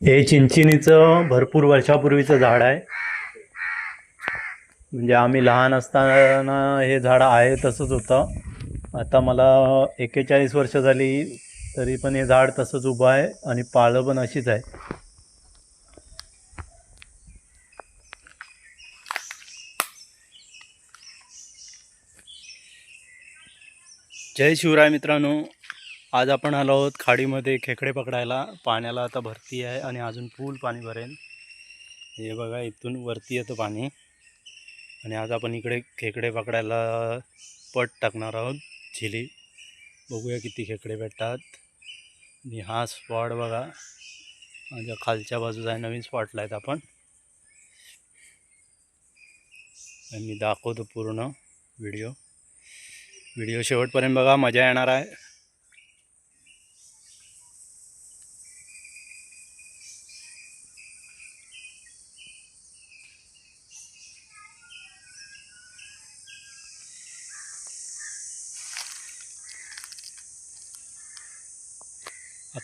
हे चिंचिनीचं भरपूर वर्षापूर्वीचं झाड आहे. म्हणजे आम्ही लहान असताना हे झाड आहे तसंच होतं. आता मला एक्केचाळीस वर्ष झाली तरी पण हे झाड तसंच उभं आहे आणि पाळं पण अशीच आहे. जय शिवराय मित्रांनो. आज आपण आलो आहोत खाडीमध्ये खेकडे पकडायला. पाण्याला आता भरती आहे आणि अजून फुल पाणी भरेल. हे बघा इथून वरती येतं पाणी. आणि आज आपण इकडे खेकडे पकडायला पट टाकणार आहोत. झिली. बघूया किती खेकडे भेटतात. आणि हा स्पॉट बघा. माझ्या खालच्या बाजूचा आहे नवीन स्पॉटला आहेत आपण. आणि मी दाखवतो पूर्ण व्हिडिओ. व्हिडिओ शेवटपर्यंत बघा मजा येणार आहे.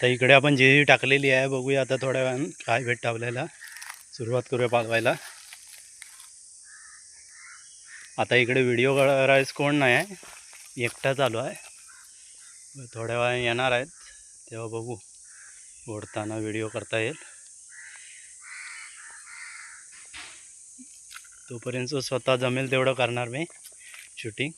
आता इकडे आपण जे टाकलेली आहे बघूया आता थोड्या वेळानं काय भेटतं आपल्याला. सुरुवात करूया पालवायला. आता इकडे व्हिडिओ करायच कोण नाही आहे एकटा चालू आहे. थोड्या वेळा येणार आहेत तेव्हा बघू. ओढताना व्हिडिओ करता येईल. तोपर्यंत स्वतः जमेल तेवढं करणार मी शूटिंग.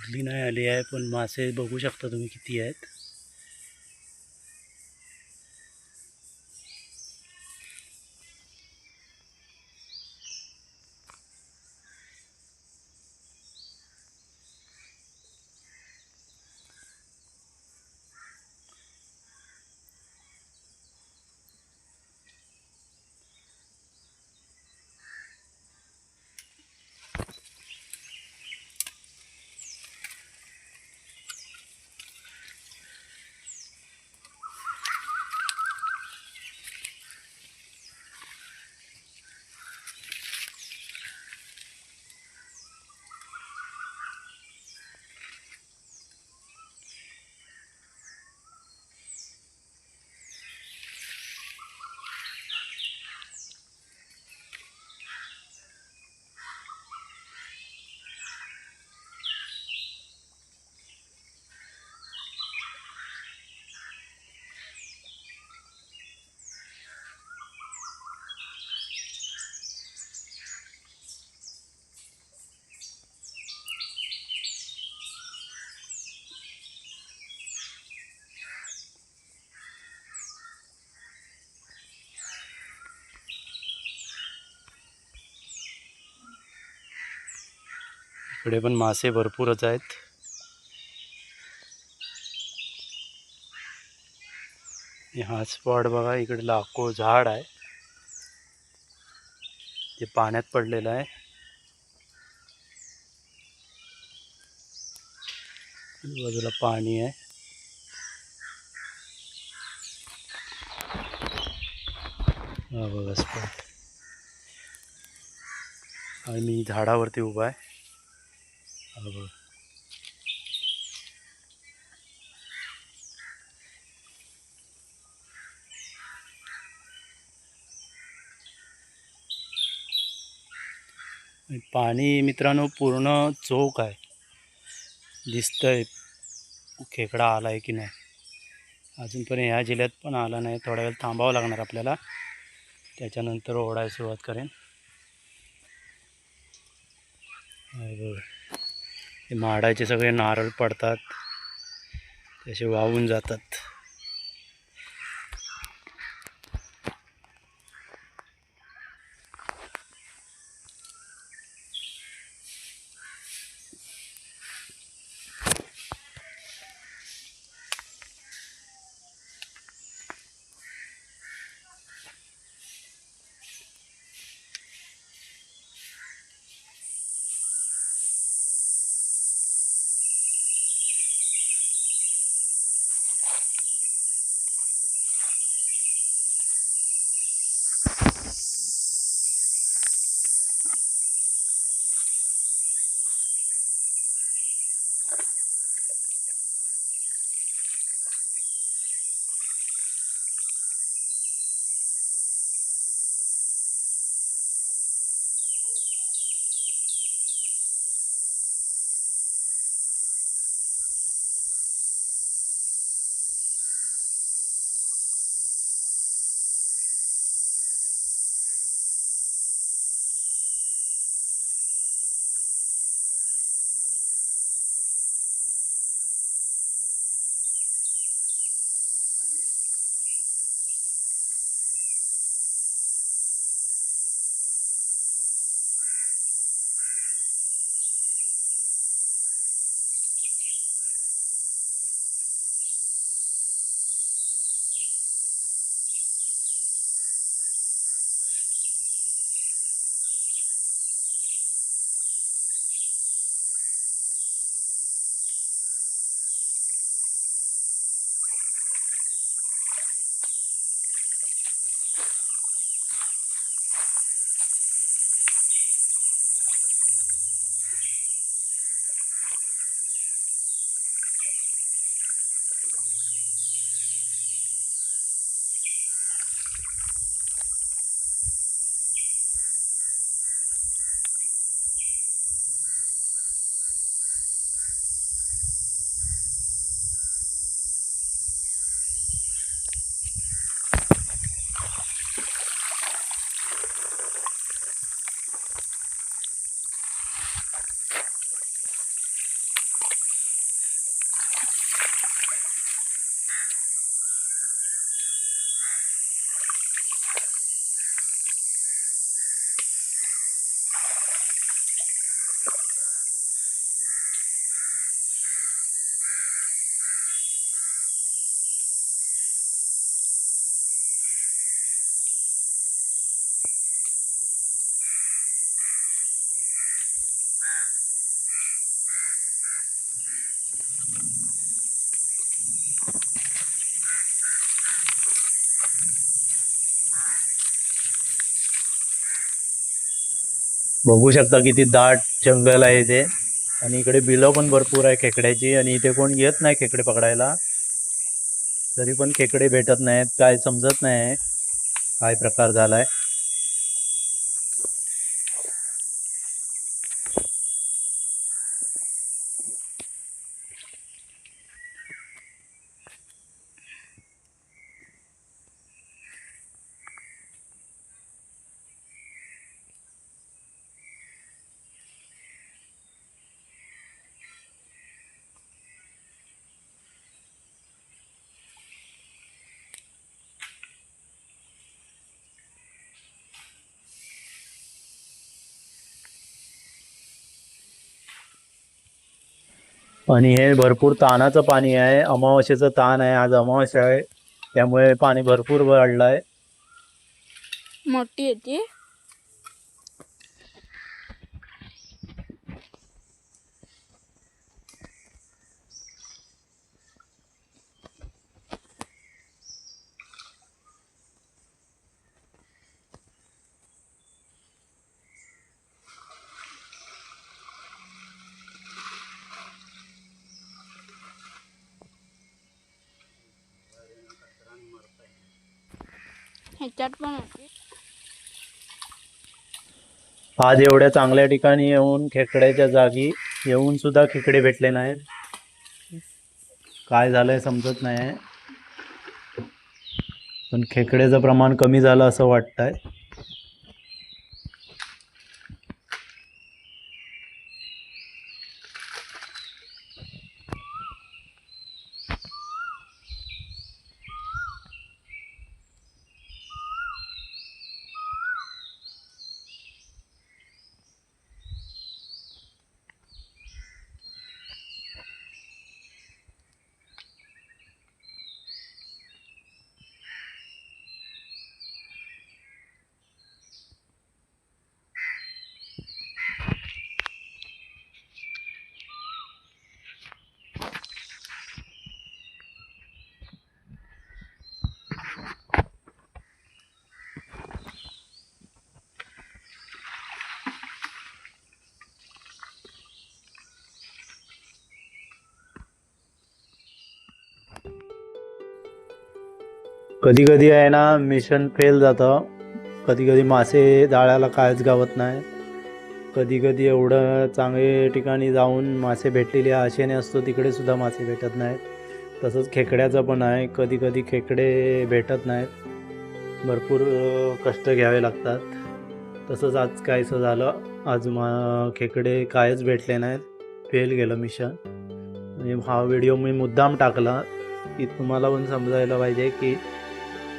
कुठली नाही आली आहे पण मासे बघू शकता तुम्ही किती आहेत. इकडे पण मासे भरपूरच आहेत. हा स्पॉट बघा इकडे लाखो झाड आहे. ते पाण्यात पडलेलं आहे. बाजूला पाणी आहे. हा बघा स्पॉट आणि मी झाडावरती उभा आहे. बघा पाणी मित्रांनो पूर्ण चोख आहे. दिसतंय खेकडा आला आहे की नाही. अजूनपर्यंत ह्या जिल्ह्यात पण आला नाही. थोडा वेळ थांबावं लागणार आपल्याला. त्याच्यानंतर ओढायला सुरुवात करेन हे बघ. हे माडाचे सगळे नारळ पडतात तसे वाहून जातात. बघू शकता किती दाट जंगल आहे इथे. आणि इकडे बिलं पण भरपूर आहे खेकड्याची आणि इथे कोण येत नाही खेकडे पकडायला. तरी पण खेकडे भेटत नाहीत काय समजत नाही. काय प्रकार झालाय. आणि हे भरपूर ताणाचं पाणी आहे. अमावस्येचं ताण आहे. आज अमावस्या आहे. त्यामुळे पाणी भरपूर वाढलं आहे मोठी येते ह्याच्यात पण आज एवढ्या चांगल्या ठिकाणी येऊन खेकड्याच्या जागी येऊन सुद्धा खेकडे भेटले नाहीत. काय झालंय समजत नाही पण खेकड्याचं प्रमाण कमी झालं असं वाटतंय. कधी कधी आहे ना मिशन फेल जातं. कधी कधी मासे जाळ्याला कायच गावत नाही. कधी कधी एवढं चांगले ठिकाणी जाऊन मासे भेटलेले आशेने असतो तिकडे सुद्धा मासे भेटत नाहीत. तसंच खेकड्याचं पण आहे. कधी कधी खेकडे भेटत नाहीत. भरपूर कष्ट घ्यावे लागतात. तसंच आज कायचं झालं. आज मा खेकडे कायच भेटले नाहीत. फेल गेलं मिशन आणि हा व्हिडिओ मी मुद्दाम टाकला. की तुम्हाला पण समजायला पाहिजे की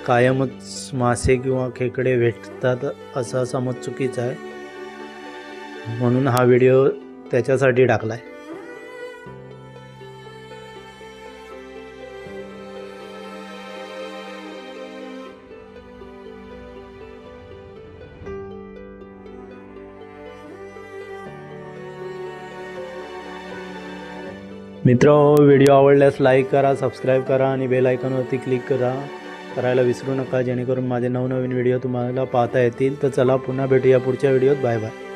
कायमच मासे किंवा खेकडे भेटतात असा समज चुकीचा आहे. म्हणून हा व्हिडिओ त्याच्यासाठी टाकला आहे मित्र व्हिडिओ आवडल्यास लाईक करा सबस्क्राईब करा आणि बेल आयकॉनवरती क्लिक करा. करायला विसरू नका जेणेकरून माझे नवनवीन व्हिडिओ तुम्हाला पाहता येतील. तर चला पुन्हा भेटूया पुढच्या व्हिडिओत. Bye bye.